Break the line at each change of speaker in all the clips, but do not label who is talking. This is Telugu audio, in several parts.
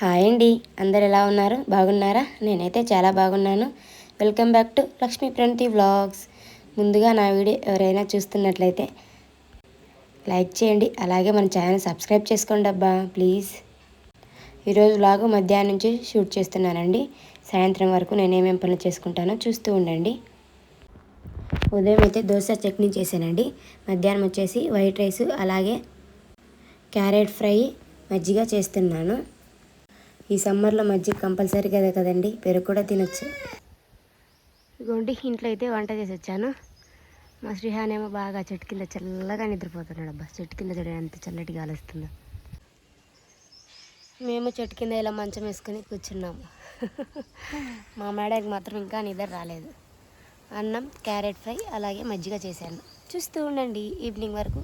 హాయ్ అండి. అందరు ఎలా ఉన్నారు? బాగున్నారా? నేనైతే చాలా బాగున్నాను. Welcome back to Lakshmi Pranathi vlogs. ముందుగా నా వీడియో ఎవరైనా చూస్తున్నట్లయితే లైక్ చేయండి. అలాగే మన ఛానల్ సబ్స్క్రైబ్ చేసుకోండి అబ్బా ప్లీజ్. ఈరోజు వ్లాగ్ మధ్యాహ్నం నుంచి షూట్ చేస్తున్నానండి. సాయంత్రం వరకు నేనేమేం పనులు చేసుకుంటానో చూస్తూ ఉండండి. ఉదయం అయితే దోశ చట్నీ చేశానండి. మధ్యాహ్నం వచ్చేసి వైట్ రైస్ అలాగే క్యారెట్ ఫ్రై మజ్జిగ చేస్తున్నాను. ఈ సమ్మర్లో మజ్జిగ కంపల్సరీ కదా కదండి? పెరుగు కూడా తినొచ్చు. ఇదిగోండి ఇంట్లో అయితే వంట చేసి వచ్చాను. మా శ్రీహాన్ ఏమో బాగా చెట్టు కింద చల్లగా నిద్రపోతున్నాడు అబ్బా. చెట్టు కింద చూడండి ఎంత చల్లటి గాలి వస్తుందో. మేము చెట్టు కింద ఇలా మంచం వేసుకొని కూర్చున్నాము. మా మేడకి మాత్రం ఇంకా నిద్ర రాలేదు. అన్నం క్యారెట్ ఫ్రై అలాగే మజ్జిగ చేశాను. చూస్తూ ఉండండి ఈవినింగ్ వరకు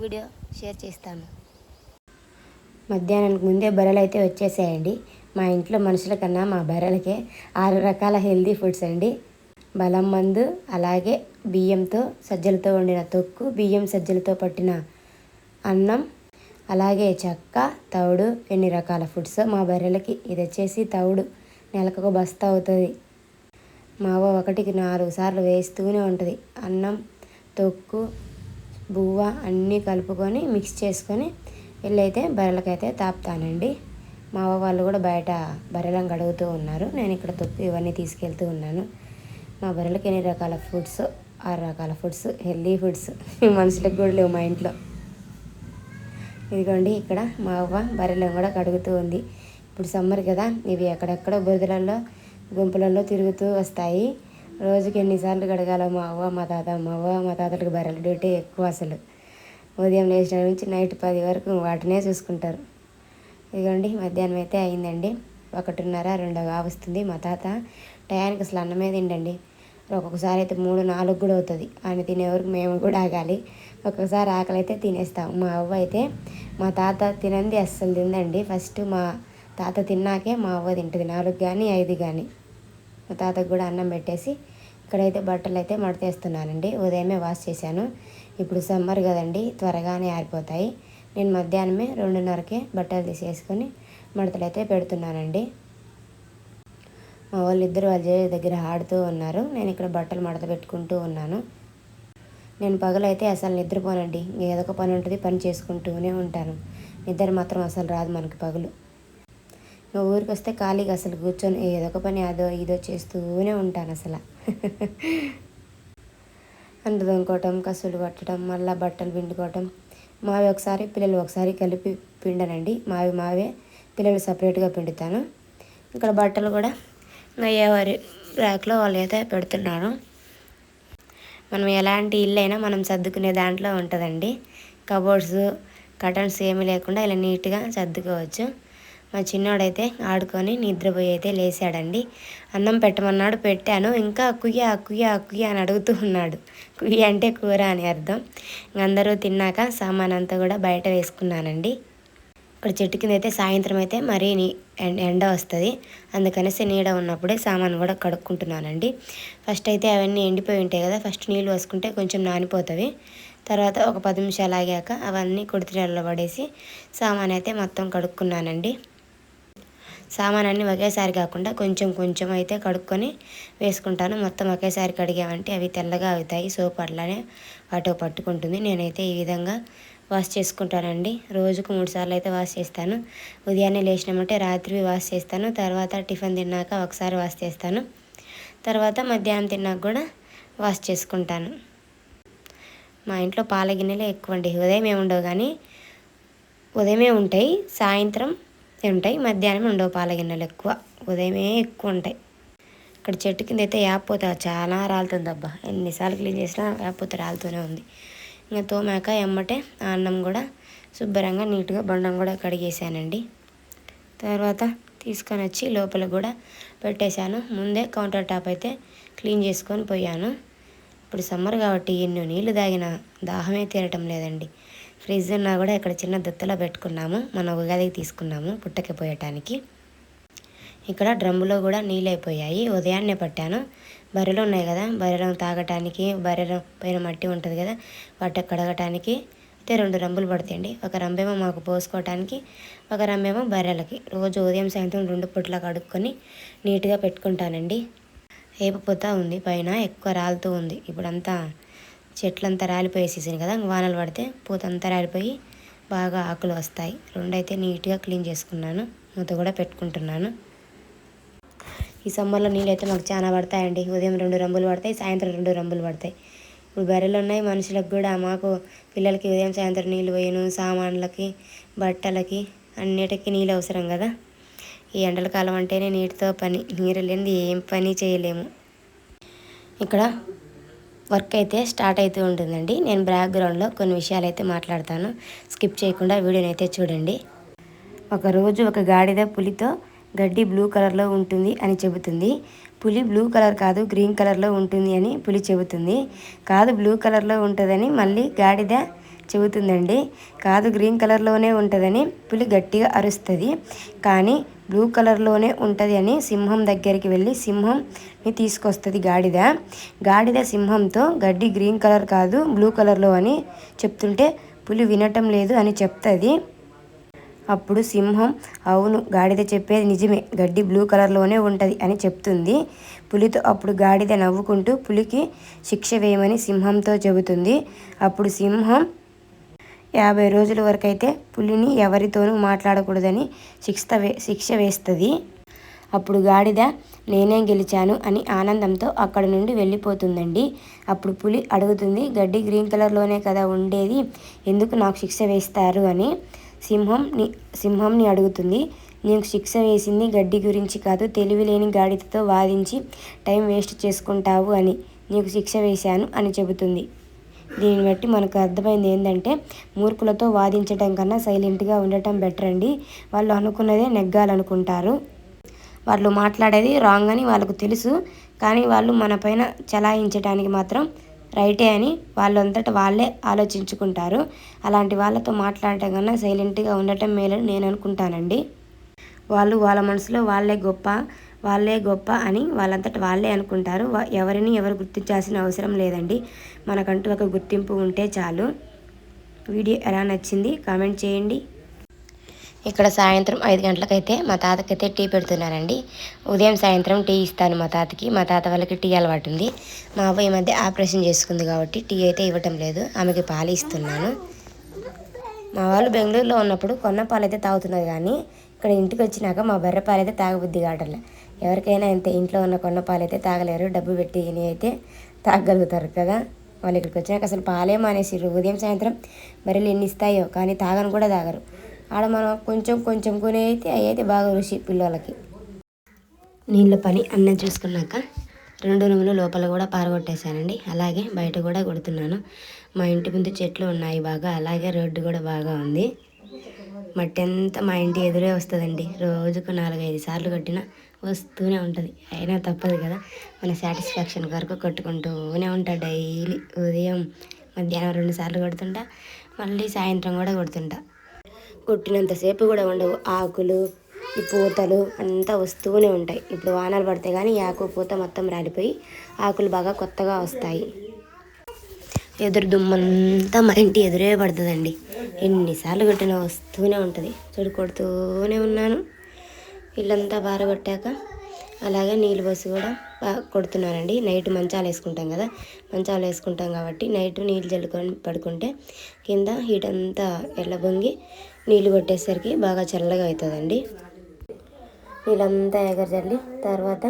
వీడియో షేర్ చేస్తాను. మధ్యాహ్నానికి ముందే బర్రెలు అయితే వచ్చేసాయండి. మా ఇంట్లో మనుషుల కన్నా మా బర్రెలకే ఆరు రకాల హెల్దీ ఫుడ్స్ అండి. బలం మందు అలాగే బియ్యంతో సజ్జలతో వండిన తొక్కు బియ్యం సజ్జలతో పట్టిన అన్నం అలాగే చెక్క తవుడు ఎన్ని రకాల ఫుడ్స్ మా బర్రెలకి ఇది వచ్చేసి తవుడు నెలకు ఒక బస్తా అవుతుంది. మావ ఒకటికి నాలుగు సార్లు వేస్తూనే ఉంటుంది. అన్నం తొక్కు బువ్వ అన్నీ కలుపుకొని మిక్స్ చేసుకొని వెళ్ళైతే బర్రెలకైతే తాపుతానండి. మా అవ్వ వాళ్ళు కూడా బయట బర్రెలను కడుగుతూ ఉన్నారు. నేను ఇక్కడ తొక్కు ఇవన్నీ తీసుకెళ్తూ ఉన్నాను. మా బర్రెలకి ఎన్ని రకాల ఫుడ్స్? ఆరు రకాల ఫుడ్స్ హెల్దీ ఫుడ్స్ మనుషులకు కూడా లేవు మా ఇంట్లో. ఇదిగోండి ఇక్కడ మా అవ్వ బర్రెలను కూడా కడుగుతూ ఉంది. ఇప్పుడు సమ్మర్ కదా ఇవి ఎక్కడెక్కడో బురదలలో గుంపులలో తిరుగుతూ వస్తాయి. రోజుకి ఎన్నిసార్లు కడగాలో మా అవ్వ మా తాత మా అవ్వ మా తాతలకు బర్రెల డ్యూటీ ఎక్కువ అసలు. ఉదయం లేచిన నుంచి నైట్ పది వరకు వాటినే చూసుకుంటారు. ఇదిగోండి మధ్యాహ్నం అయితే అయిందండి. ఒకటిన్నర రెండో వస్తుంది. మా తాత టయానికి అసలు అన్నమే తిండండి. ఒక్కొక్కసారి అయితే మూడు నాలుగు కూడా అవుతుంది. ఆయన తినే వరకు మేము కూడా ఆగాలి. ఒక్కొక్కసారి ఆకలి అయితే తినేస్తాం. మా అవ్వ అయితే మా తాత తినంది అస్సలు తిందండి. ఫస్ట్ మా తాత తిన్నాకే మా అవ్వ తింటుంది. నాలుగు కానీ ఐదు కానీ మా తాతకు కూడా అన్నం పెట్టేసి ఇక్కడైతే బట్టలు అయితే మడతేస్తున్నానండి. ఉదయమే వాష్ చేశాను. ఇప్పుడు సమ్మర్ కదండి త్వరగానే ఆరిపోతాయి. నేను మధ్యాహ్నమే రెండున్నరకే బట్టలు తీసేసుకొని మడతలు అయితే పెడుతున్నానండి. మా వాళ్ళు ఇద్దరు వాళ్ళ దగ్గర ఆడుతూ ఉన్నారు. నేను ఇక్కడ బట్టలు మడత పెట్టుకుంటూ ఉన్నాను. నేను పగలైతే అసలు నిద్రపోనండి. ఏదో ఒక పని ఉంటుంది పని చేసుకుంటూనే ఉంటాను. నిద్ర మాత్రం అసలు రాదు మనకి పగులు. ఇంకా ఊరికి వస్తే ఖాళీగా అసలు కూర్చొని ఏదో ఒక పని అదో ఇదో చేస్తూనే ఉంటాను అసలు. అంత దొంగకోవటం కసులు పట్టడం మళ్ళీ బట్టలు పిండుకోవటం. మావి ఒకసారి పిల్లలు ఒకసారి కలిపి పిండనండి. మావి మావే పిల్లలు సపరేట్గా పిండుతాను. ఇక్కడ బట్టలు కూడా అయ్యేవారి ర్యాక్లో వాళ్ళు అయితే పెడుతున్నారు మనం ఎలాంటి ఇల్లు అయినా మనం సర్దుకునే దాంట్లో ఉంటుందండి. కబోర్డ్స్ కటన్స్ ఏమీ లేకుండా ఇలా నీట్గా సర్దుకోవచ్చు. మా చిన్నోడైతే ఆడుకొని నిద్రపోయి అయితే లేచాడండి అన్నం పెట్టమన్నాడు పెట్టాను. ఇంకా కుయ్య కుయ్య కుయ్య అని అడుగుతూ ఉన్నాడు. కుయ్య అంటే కూర అని అర్థం. అందరూ తిన్నాక సామాన్ అంతా కూడా బయట వేసుకున్నానండి. ఇక్కడ చెట్టు కింద అయితే సాయంత్రం అయితే మరీ ఎండ వస్తుంది. అందుకనేసి నీడ ఉన్నప్పుడే సామాన్ కూడా కడుక్కుంటున్నానండి. ఫస్ట్ అయితే అవన్నీ ఎండిపోయి ఉంటాయి కదా ఫస్ట్ నీళ్ళు వసుకుంటే కొంచెం నానిపోతుంది తర్వాత ఒక పది నిమిషాలు ఆగాక అవన్నీ కుడితిరల్లో పడేసి సామాన్ అయితే మొత్తం కడుక్కున్నానండి. సామానాన్ని అన్నీ ఒకేసారి కాకుండా కొంచెం కొంచెం అయితే కడుక్కొని వేసుకుంటాను. మొత్తం ఒకేసారి కడిగామంటే అవి తెల్లగా అవుతాయి. సోప్ అట్లానే వాటో పట్టుకుంటుంది. నేనైతే ఈ విధంగా వాష్ చేసుకుంటానండి. రోజుకు మూడు సార్లు అయితే వాష్ చేస్తాను. ఉదయాన్నే లేచినామంటే రాత్రి వాష్ చేస్తాను. తర్వాత టిఫిన్ తిన్నాక ఒకసారి వాష్ చేస్తాను. తర్వాత మధ్యాహ్నం తిన్నాక కూడా వాష్ చేసుకుంటాను. మా ఇంట్లో పాల గిన్నెలే ఎక్కువ అండి ఉదయం ఏముండవు ఉండవు కానీ ఉదయమే ఉంటాయి. సాయంత్రం ఉంటాయి. మధ్యాహ్నం ఉండవు పాల గిన్నెలు ఎక్కువ ఉదయమే ఎక్కువ ఉంటాయి. ఇక్కడ చెట్టు కింద అయితే యాపోత చాలా రాలుతుంది అబ్బా ఎన్నిసార్లు క్లీన్ చేసినా యాపోత రాలుతూనే ఉంది. ఇంకా తోమాక ఎమ్మటే అన్నం కూడా శుభ్రంగా నీట్గా బండం కూడా కడిగేసానండి తర్వాత తీసుకొని వచ్చి లోపల కూడా పెట్టేశాను. ముందే కౌంటర్ టాప్ అయితే క్లీన్ చేసుకొని పోయాను. ఇప్పుడు సమ్మర్ కాబట్టి ఎన్నో నీళ్ళు తాగిన దాహమే తీరటం లేదండి. ఫ్రిడ్జ్ ఉన్నా కూడా ఇక్కడ చిన్న దత్తలో పెట్టుకున్నాము. మన ఉగాదికి తీసుకున్నాము పుట్టకి పోయటానికి. ఇక్కడ డ్రమ్ములో కూడా నీళ్ళు అయిపోయాయి ఉదయాన్నే పట్టాను. బర్రెలు ఉన్నాయి కదా బర్రెలను తాగటానికి బర్రెల పైన మట్టి ఉంటుంది కదా వాటి కడగటానికి. అయితే రెండు రంబులు పడతాయండి. ఒక రంబేమో మాకు పోసుకోవటానికి ఒక రంబేమో బర్రెలకి. రోజు ఉదయం సాయంత్రం రెండు పుట్ల కడుక్కొని నీట్గా పెట్టుకుంటానండి. ఏపపోతా ఉంది పైన ఎక్కువ రాలుతూ ఉంది. ఇప్పుడంతా చెట్లంతా రాలిపోయే సీజన్ కదా వానలు పడితే పూతంతా రాలిపోయి బాగా ఆకులు వస్తాయి. రెండైతే నీట్గా క్లీన్ చేసుకున్నాను మూత కూడా పెట్టుకుంటున్నాను. ఈ సమ్మర్లో నీళ్ళు అయితే మాకు చాలా పడతాయండి. ఉదయం రెండు రంబులు పడతాయి సాయంత్రం రెండు రంబులు పడతాయి. ఇప్పుడు బర్రెలు ఉన్నాయి మనుషులకు కూడా మాకు పిల్లలకి ఉదయం సాయంత్రం నీళ్ళు పోయను సామాన్లకి బట్టలకి అన్నిటికీ నీళ్ళు అవసరం కదా. ఈ ఎండల కాలం అంటేనే నీటితో పని నీరు లేనిది ఏం పని చేయలేము. ఇక్కడ వర్క్ అయితే స్టార్ట్ అవుతూ ఉంటుందండి. నేను బ్యాక్గ్రౌండ్లో కొన్ని విషయాలు అయితే మాట్లాడతాను. స్కిప్ చేయకుండా వీడియోని అయితే చూడండి. ఒకరోజు ఒక గాడిద పులితో గడ్డి బ్లూ కలర్లో ఉంటుంది అని చెబుతుంది. పులి బ్లూ కలర్ కాదు గ్రీన్ కలర్లో ఉంటుంది అని పులి చెబుతుంది. కాదు బ్లూ కలర్లో ఉంటుందని మళ్ళీ గాడిద చెబుతుందండి. కాదు గ్రీన్ కలర్లోనే ఉంటుందని పులి గట్టిగా అరుస్తుంది. కానీ బ్లూ కలర్లోనే ఉంటుంది అని సింహం దగ్గరికి వెళ్ళి సింహంని తీసుకొస్తుంది గాడిద. గాడిద సింహంతో గడ్డి గ్రీన్ కలర్ కాదు బ్లూ కలర్లో అని చెప్తుంటే పులి వినటం లేదు అని చెప్తుంది. అప్పుడు సింహం అవును గాడిద చెప్పేది నిజమే గడ్డి బ్లూ కలర్లోనే ఉంటుంది అని చెప్తుంది. పులితో అప్పుడు గాడిద నవ్వుకుంటూ పులికి శిక్ష వేయమని సింహంతో చెబుతుంది. అప్పుడు సింహం యాభై రోజుల వరకు అయితే పులిని ఎవరితోనూ మాట్లాడకూడదని శిక్ష వే శిక్ష వేస్తుంది. అప్పుడు గాడిద నేనే గెలిచాను అని ఆనందంతో అక్కడ నుండి వెళ్ళిపోతుందండి. అప్పుడు పులి అడుగుతుంది గడ్డి గ్రీన్ కలర్లోనే కదా ఉండేది ఎందుకు నాకు శిక్ష వేస్తారు అని. సింహంని సింహంని అడుగుతుంది నీకు శిక్ష వేసింది గడ్డి గురించి కాదు తెలివి లేని గాడిదతో వాదించి టైం వేస్ట్ చేసుకుంటావు అని. నీకు శిక్ష వేశాను అని చెబుతుంది. దీన్ని బట్టి మనకు అర్థమైంది ఏంటంటే మూర్ఖులతో వాదించడం కన్నా సైలెంట్గా ఉండటం బెటర్ అండి. వాళ్ళు అనుకున్నదే నెగ్గాలనుకుంటారు. వాళ్ళు మాట్లాడేది రాంగ్ అని వాళ్ళకు తెలుసు. కానీ వాళ్ళు మన పైన చలాయించడానికి మాత్రం రైటే అని వాళ్ళంతట వాళ్ళే ఆలోచించుకుంటారు. అలాంటి వాళ్ళతో మాట్లాడటం కన్నా సైలెంట్గా ఉండటం మేలని నేను అనుకుంటానండి. వాళ్ళు వాళ్ళ మనసులో వాళ్ళే గొప్ప. వాళ్ళే గొప్ప అని వాళ్ళంతట వాళ్ళే అనుకుంటారు. ఎవరిని ఎవరు గుర్తించాల్సిన అవసరం లేదండి. మనకంటూ ఒక గుర్తింపు ఉంటే చాలు. వీడియో ఎలా నచ్చింది కామెంట్ చేయండి. ఇక్కడ సాయంత్రం ఐదు గంటలకైతే మా తాతకైతే టీ పెడుతున్నానండి ఉదయం సాయంత్రం టీ ఇస్తాను మా తాతకి. మా తాత వాళ్ళకి టీ అలవాటు ఉంది. మా అవ్వ ఈ మధ్య ఆపరేషన్ చేసుకుంది కాబట్టి టీ అయితే ఇవ్వటం లేదు. ఆమెకి పాలు ఇస్తున్నాను. మా వాళ్ళు బెంగళూరులో ఉన్నప్పుడు కొన్న పాలు అయితే తాగుతున్నారు కానీ ఇక్కడ ఇంటికి వచ్చినాక మా బర్రె పాలైతే తాగబుద్ధి కావట్లే. ఎవరికైనా అంతే ఇంట్లో ఉన్న కొన్న పాలైతే తాగలేరు డబ్బు పెట్టి అయితే తాగలుగుతారు కదా. వాళ్ళు ఇక్కడికి వచ్చినాక అసలు పాలే మానేసిర్రు. ఉదయం సాయంత్రం బర్రెలు ఎన్ని ఇస్తాయో కానీ తాగను కూడా తాగరు. ఆడ మనం కొంచెం కొంచెం కొని అయితే అవి అయితే బాగా రుచి పిల్లలకి నీళ్ళ పని అన్నం చూసుకున్నాక రెండు రూములు లోపల కూడా పారగొట్టేశానండి. అలాగే బయట కూడా కొడుతున్నాను. మా ఇంటి ముందు చెట్లు ఉన్నాయి బాగా అలాగే రోడ్డు కూడా బాగా ఉంది. మట్టి అంతా మా ఇంటి ఎదురే వస్తుందండి. రోజుకు నాలుగైదు సార్లు కొట్టినా వస్తూనే ఉంటుంది. అయినా తప్పదు కదా. మన సాటిస్ఫాక్షన్ వరకు కొట్టుకుంటూనే ఉంటా డైలీ. ఉదయం మధ్యాహ్నం రెండు సార్లు కొడుతుంటా మళ్ళీ సాయంత్రం కూడా కొడుతుంటా. కొట్టినంతసేపు కూడా ఉండవు. ఆకులు ఈ పూతలు అంతా వస్తూనే ఉంటాయి. ఇప్పుడు వానలు పడితే కానీ ఈ ఆకు పూత మొత్తం రాలిపోయి ఆకులు బాగా కొత్తగా వస్తాయి. ఎదురు దుమ్మంతా మా ఇంటి ఎదురే పడుతుందండి. ఎన్నిసార్లు కొట్టినా వస్తూనే ఉంటుంది. చెడు కొడుతూనే ఉన్నాను. ఇల్లంతా బారగొట్టాక అలాగే నీళ్ళు పోసి కూడా బాగా కొడుతున్నానండి. నైట్ మంచాలు వేసుకుంటాం కదా మంచాలు వేసుకుంటాం కాబట్టి నైట్ నీళ్ళు చల్లుకొని పడుకుంటే కింద హీట్ అంతా ఎల్లబొంగి నీళ్ళు కొట్టేసరికి బాగా చల్లగా అవుతుందండి. నీళ్ళంతా ఎగరజల్లి తర్వాత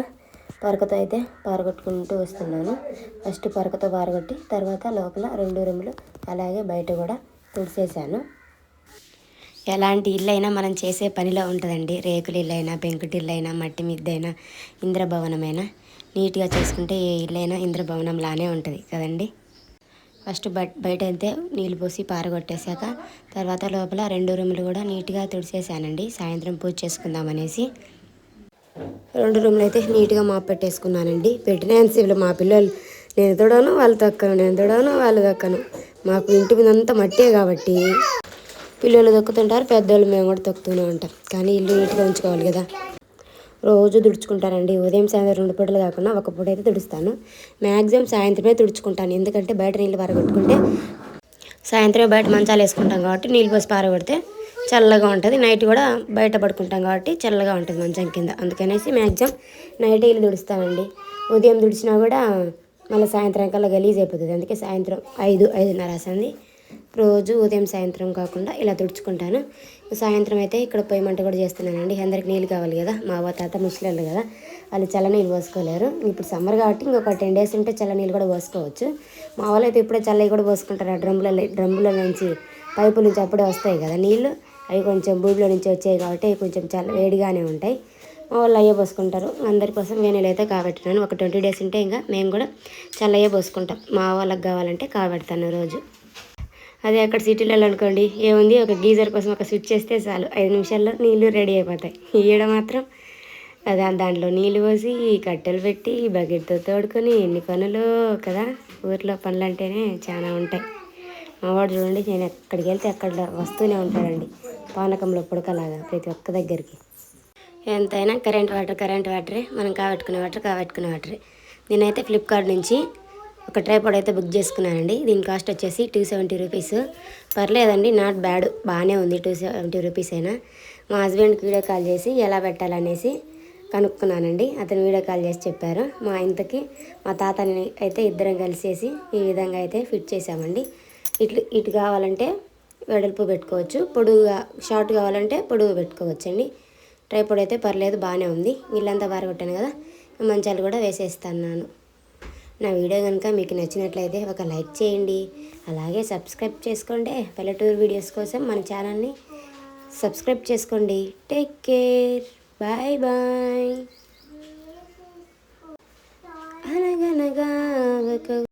పరకతో అయితే పారగొట్టుకుంటూ వస్తున్నాను. ఫస్ట్ పరకతో పారగొట్టి తర్వాత లోపల రెండు రూములు అలాగే బయట కూడా తుడిసేసాను. ఎలాంటి ఇల్లు అయినా మనం చేసే పనిలో ఉంటుందండి. రేకులు ఇల్లైనా అయినా పెంకుటి ఇల్లైనా అయినా మట్టి మిద్దైనా ఇంద్రభవనమైనా. నీట్గా చేసుకుంటే ఏ ఇల్లైనా ఇంద్రభవనంలానే ఉంటుంది కదండి. ఫస్ట్ బట్ బయట అయితే నీళ్ళు పోసి పారగొట్టేశాక తర్వాత లోపల రెండు రూములు కూడా నీట్గా తుడిసేసానండి. సాయంత్రం పూజ చేసుకుందామనేసి. రెండు రూమ్లు అయితే నీట్గా మాపు పెట్టేసుకున్నానండి. పెట్టిన మా పిల్లలు నేను తొడవను వాళ్ళు తొక్కను నేను తొడవను వాళ్ళు తొక్కను మాకు ఇంటి మీద అంతా మట్టే కాబట్టి పిల్లలు తొక్కుతుంటారు పెద్దోళ్ళు మేము కూడా తొక్కుతూనే ఉంటాం. కానీ ఇల్లు నీట్గా ఉంచుకోవాలి కదా. రోజు తుడుచుకుంటానండి. ఉదయం సాయంత్రం రెండు పూటలు కాకుండా ఒక పూట అయితే తుడుస్తాను. మ్యాక్సిమం సాయంత్రమే తుడుచుకుంటాను. ఎందుకంటే బయట నీళ్ళు పారగొట్టుకుంటే సాయంత్రం బయట మంచాలు వేసుకుంటాం కాబట్టి నీళ్ళు పోసి పారగొడితే చల్లగా ఉంటుంది. నైట్ కూడా బయట పడుకుంటాం కాబట్టి చల్లగా ఉంటుంది మంచం కింద. అందుకనేసి మ్యాక్సిమం నైట్ ఇల్లు తుడుస్తామండి. ఉదయం తుడిచినా కూడా మళ్ళీ సాయంత్రం కల్లా గలీజ్ అయిపోతుంది. అందుకే సాయంత్రం ఐదు ఐదున్నర రాసింది రోజు ఉదయం సాయంత్రం కాకుండా ఇలా తుడుచుకుంటాను. సాయంత్రం అయితే ఇక్కడ పొయ్యి మంట కూడా చేస్తున్నానండి. అందరికి నీళ్ళు కావాలి కదా. మా అవ్వ తాత ముసలి కదా. వాళ్ళు చల్ల నీళ్ళు పోసుకోలేరు. ఇప్పుడు సమ్మర్ కాబట్టి ఇంకొక టెన్ డేస్ ఉంటే చల్ల నీళ్ళు కూడా పోసుకోవచ్చు. మా వాళ్ళు అయితే ఇప్పుడే చల్లవి కూడా పోసుకుంటారు. ఆ డ్రమ్ములలో డ్రమ్ముల నుంచి పైపు నుంచి అప్పుడే వస్తాయి కదా నీళ్ళు. అవి కొంచెం భూమిలో నుంచి వచ్చాయి కాబట్టి అవి కొంచెం చాలా వేడిగానే ఉంటాయి. మా వాళ్ళు అయ్యే పోసుకుంటారు. అందరి కోసం నేను అయితే కాబెట్టినాను. ఒక ట్వంటీ డేస్ ఉంటే ఇంకా మేము కూడా చల్లయ్యే పోసుకుంటాం. మా వాళ్ళకి కావాలంటే కాబెడతాను రోజు. అదే అక్కడ సిటీలలో అనుకోండి ఏముంది? ఒక గీజర్ కోసం ఒక స్విచ్ చేస్తే చాలు. ఐదు నిమిషాల్లో నీళ్ళు రెడీ అయిపోతాయి. ఈడ మాత్రం అదే దాంట్లో నీళ్ళు పోసి కట్టెలు పెట్టి బకెట్తో తోడుకొని ఎన్ని పనులు కదా? ఊర్లో పనులు అంటేనే చాలా ఉంటాయి మావాడు చూడండి నేను ఎక్కడికి వెళ్తే అక్కడ వస్తూనే ఉంటాడండి. పానకంలో పుడకలాగా ప్రతి ఒక్క దగ్గరికి. ఎంతైనా కరెంట్ వాటర్ కరెంట్ వాటరే మనం కాబెట్టుకునే వాటర్ కాబెట్టుకునే వాటరే. నేనైతే ఫ్లిప్కార్ట్ నుంచి ఒక ట్రైపాడ్ అయితే బుక్ చేసుకున్నానండి. దీని కాస్ట్ వచ్చేసి టూ సెవెంటీ రూపీస్. పర్లేదండి నాట్ బ్యాడ్ బాగానే ఉంది టూ సెవెంటీ రూపీస్ అయినా. మా హస్బెండ్కి వీడియో కాల్ చేసి ఎలా పెట్టాలనేసి కనుక్కున్నానండి. అతను వీడియో కాల్ చేసి చెప్పారు. మా ఇంతకి మా తాతని అయితే ఇద్దరం కలిసేసి ఈ విధంగా అయితే ఫిట్ చేసామండి ఇట్లు ఇటు కావాలంటే వెడల్పు పెట్టుకోవచ్చు. పొడుగుగా షార్ట్ కావాలంటే పొడుగు పెట్టుకోవచ్చండి. పొడి అయితే పర్లేదు బాగానే ఉంది. ఇల్లంతా బారగొట్టాను కదా మంచాలు కూడా వేసేస్తున్నాను. నా వీడియో కనుక మీకు నచ్చినట్లయితే ఒక లైక్ చేయండి. అలాగే సబ్స్క్రైబ్ చేసుకోండి. పల్లెటూరు వీడియోస్ కోసం మన ఛానల్ని సబ్స్క్రైబ్ చేసుకోండి. Take care. Bye bye. అనగనగా ఒక